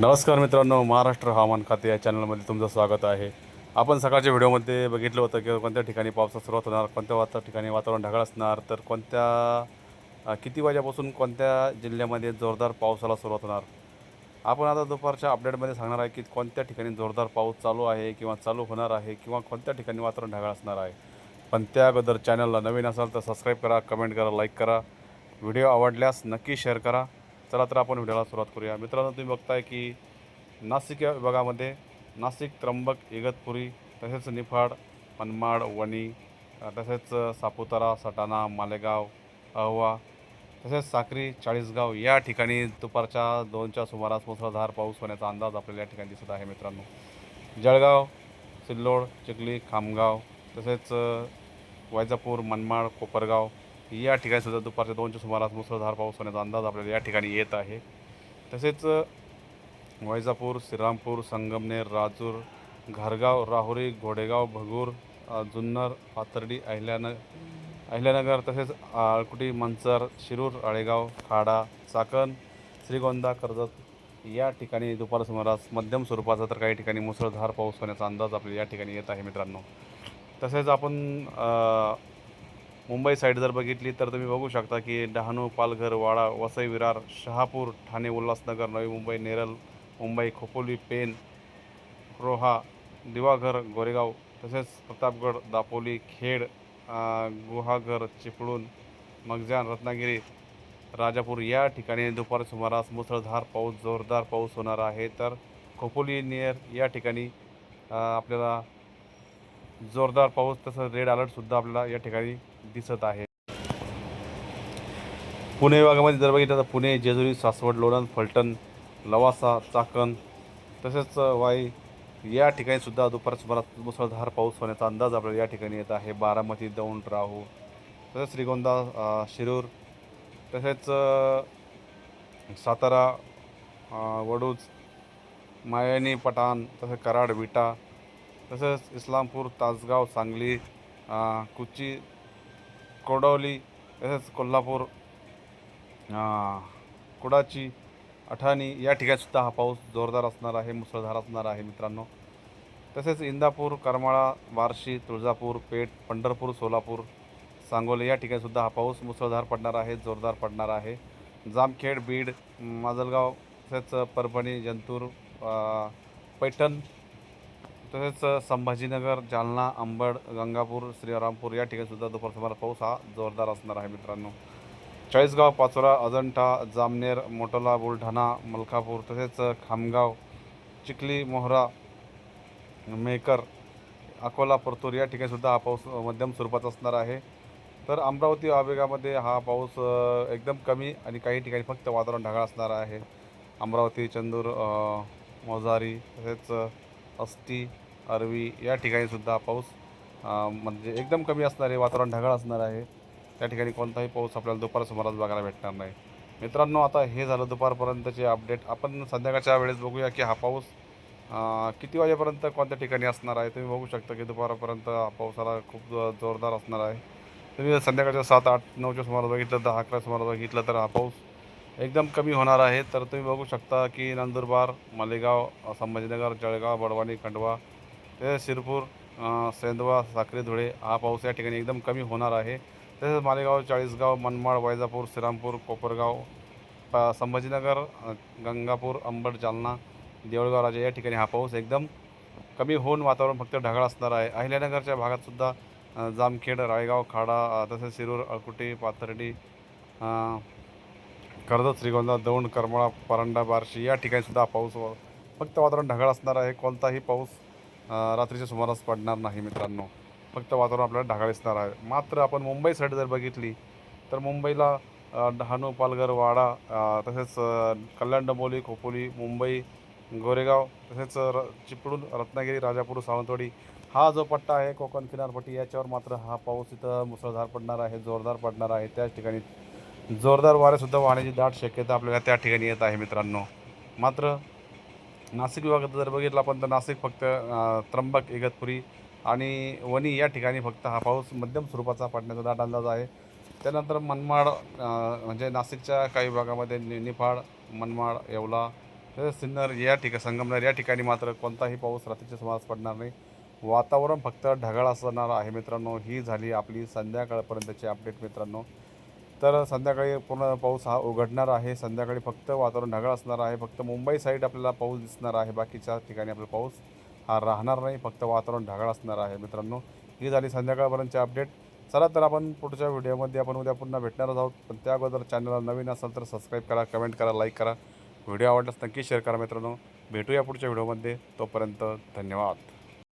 नमस्कार मित्रांनो महाराष्ट्र हवामान खाते या चॅनलमध्ये तुमचं स्वागत आहे. आपण सकाळच्या व्हिडिओमध्ये बघितलं होतं की कोणत्या ठिकाणी पावसाला सुरुवात होणार कोणत्या वाता ठिकाणी वातावरण ढगाळ असणार तर कोणत्या किती वाजेपासून कोणत्या जिल्ह्यामध्ये जोरदार पावसाला सुरुवात होणार? आपण आता दुपारच्या अपडेटमध्ये सांगणार आहे की कोणत्या ठिकाणी जोरदार पाऊस चालू आहे किंवा चालू होणार आहे किंवा कोणत्या ठिकाणी वातावरण ढगाळ असणार आहे. पण त्या अगोदर चॅनलला नवीन असाल तर सबस्क्राईब करा कमेंट करा लाईक करा. व्हिडिओ आवडल्यास नक्की शेअर करा. चला तर आपण व्हिडिओला सुरुवात करूया. मित्रांनो तुम्ही बघताय की नाशिक या विभागामध्ये नाशिक त्र्यंबक इगतपुरी तसेच निफाड मनमाड वणी तसेच सापुतारा सटाणा मालेगाव अहवा तसेच साक्री चाळीसगाव या ठिकाणी दुपारच्या दोनच्या सुमारास मुसळधार पाऊस होण्याचा अंदाज आपल्याला या ठिकाणी दिसत आहे मित्रांनो. जळगाव सिल्लोड चिखली खामगाव तसेच वैजापूर मनमाड कोपरगाव या ठिकाणी सुद्धा दुपारच्या दोनच्या सुमारास मुसळधार पाऊस होण्याचा अंदाज आपल्याला या ठिकाणी येत आहे. तसेच वैजापूर श्रीरामपूर संगमनेर राजूर घरगाव राहुरी घोडेगाव भगूर जुन्नर पाथर्डी अहिल्यान अहिल्यानगर तसेच आळकुटी मंचर शिरूर आळेगाव खाडा चाकण श्रीगोंदा कर्जत या ठिकाणी दुपार सुमारास मध्यम स्वरूपाचा तर काही ठिकाणी मुसळधार पाऊस होण्याचा अंदाज आपल्याला या ठिकाणी येत आहे मित्रांनो. तसेच आपण मुंबई साईड जर बघितली तर तुम्ही बघू शकता की डहाणू पालघर वाडा वसई विरार शहापूर ठाणे उल्हासनगर नवी मुंबई नेरल मुंबई खोपोली पेन रोहा दिवाघर गोरेगाव तसेच प्रतापगड दापोली खेड गुहागर चिपळूण मगजान रत्नागिरी राजापूर या ठिकाणी दुपार सुमारास मुसळधार पाऊस जोरदार पाऊस होणार आहे. तर खोपोली नियर या ठिकाणी आपल्याला जोरदार पाऊस तसंच रेड अलर्टसुद्धा आपल्याला या ठिकाणी दिसत आहे. पुणे विभागामध्ये जर बघितलं तर पुणे जेजुरी सासवड लोणंद फलटण लवासा चाकण तसेच वाई या ठिकाणीसुद्धा दुपार सुमारास मुसळधार पाऊस होण्याचा अंदाज आपल्याला या ठिकाणी येत आहे. बारामती दौंड राहू तसेच श्रीगोंदा शिरूर तसेच सातारा वडूज मायानी पठाण तसेच कराड विटा तसेच इस्लामपूर तासगाव सांगली कुची कोडवली तसेच कोल्हापूर कुडाची अठाणी या ठिकाणीसुद्धा हा पाऊस जोरदार असणार आहे मुसळधार असणार आहे मित्रांनो. तसेच इंदापूर करमाळा बार्शी तुळजापूर पेठ पंढरपूर सोलापूर सांगोले या ठिकाणीसुद्धा हा पाऊस मुसळधार पडणार आहे जोरदार पडणार आहे. जामखेड बीड माजलगाव तसेच परभणी जंतूर पैठण तसेच संभाजीनगर जालना अंबड गंगापूर श्रीरामपूर या ठिकाणीसुद्धा दुपार सुमार पाऊस हा जोरदार असणार आहे मित्रांनो. चाळीसगाव पाचोरा अजंठा जामनेर मोटोला बुलढाणा मलकापूर तसेच खामगाव चिखली मोहरा मेकर अकोला परतूर या ठिकाणीसुद्धा हा पाऊस मध्यम स्वरूपाचा असणार आहे. तर अमरावती आवेगामध्ये हा पाऊस एकदम कमी आणि काही ठिकाणी फक्त वातावरण ढगाळ असणार आहे. अमरावती चंदूर मोजारी तसेच अस्ती अरवी या ठिकाणी सुद्धा पाऊस म्हणजे एकदम कमी असणार आहे. वातावरण ढगाळ असणार आहे. त्या ठिकाणी कोणताही पाऊस आपल्याला दुपार सुमारास बघायला भेटणार नाही. मित्रांनो आता हे झालं दुपारपर्यंतचे अपडेट आपण संध्याकाळच्या वेळेस बघूया की हा पाऊस किती वाजेपर्यंत कोणत्या ठिकाणी असणार आहे. तुम्ही बघू शकता की दुपारपर्यंत पावसाला खूप जो- जोरदार असणार आहे. तुम्ही संध्याकाळच्या सात आठ नऊच्या सुमारास बघितलं दहा अकरा सुमारास बघितलं तर हा पाऊस एकदम कमी होणार आहे. तर तुम्ही बघू शकता की नंदुरबार मालेगाव संभाजीनगर जळगाव बडवानी खंडवा ते शिरपूर सेंदवा साखरे धुळे हा पाऊस या ठिकाणी एकदम कमी होणार आहे. तसेच मालेगाव चाळीसगाव मनमाड वैजापूर श्रीरामपूर कोपरगाव पा संभाजीनगर गंगापूर अंबड जालना देवळगाव राजा या ठिकाणी हा पाऊस एकदम कमी होऊन वातावरण फक्त ढगाळ असणार आहे. अहिल्यानगरच्या भागातसुद्धा जामखेड रायगाव खाडा तसेच शिरूर अळकुटी पाथर्डी कर्जत श्रीगोंदा दौंड करमाळा परांडा बार्शी या ठिकाणी सुद्धा पाऊस फक्त वातावरण ढगाळ असणार आहे. कोणताही पाऊस रात्रीच्या सुमारास पडणार नाही मित्रांनो. फक्त वातावरण आपल्याला ढगाळ दिसणार आहे. मात्र आपण मुंबई साईड जर बघितली तर मुंबईला डहाणू पालघर वाडा तसेच कल्याण डंबोली खोपोली मुंबई गोरेगाव तसेच र चिपळूण रत्नागिरी राजापूर सावंतवाडी हा जो पट्टा आहे कोकण किनारपट्टी याच्यावर मात्र हा पाऊस इथं मुसळधार पडणार आहे जोरदार पडणार आहे. त्याच ठिकाणी जोरदार वारेसुद्धा वाहण्याची दाट शक्यता आपल्याला त्या ठिकाणी येत आहे मित्रांनो. मात्र नाशिक विभागात जर बघितला आपण तर नाशिक फक्त त्र्यंबक इगतपुरी आणि वणी या ठिकाणी फक्त हा पाऊस मध्यम स्वरूपाचा पडण्याचा दाट अंदाज आहे. त्यानंतर मनमाड म्हणजे नाशिकच्या काही भागामध्ये नि निफाड मनमाड येवला तसेच सिन्नर या ठिकाणी संगमनेर या ठिकाणी मात्र कोणताही पाऊस रात्रीच्या सुमारास पडणार नाही. वातावरण फक्त ढगाळ असणार आहे मित्रांनो. ही झाली आपली संध्याकाळपर्यंतची अपडेट मित्रांनो. तर संध्याकाळी पूर्ण पाऊस हा उघडणार आहे. संध्याकाळी फक्त वातावरण ढगाळ असणार आहे. फक्त मुंबई साईड आपल्याला पाऊस दिसणार आहे. बाकीच्या ठिकाणी आपला पाऊस हा राहणार नाही. फक्त वातावरण ढगाळ असणार आहे मित्रांनो. ही झाली संध्याकाळपर्यंतची अपडेट चला तर आपण पुढच्या व्हिडिओमध्ये आपण उद्या पुन्हा भेटणारच आहोत. पण त्या अगोदर चॅनलला नवीन असाल तर सबस्क्राईब करा कमेंट करा लाईक करा. व्हिडिओ आवडल्यास नक्की शेअर करा मित्रांनो. भेटूया पुढच्या व्हिडिओमध्ये तोपर्यंत धन्यवाद.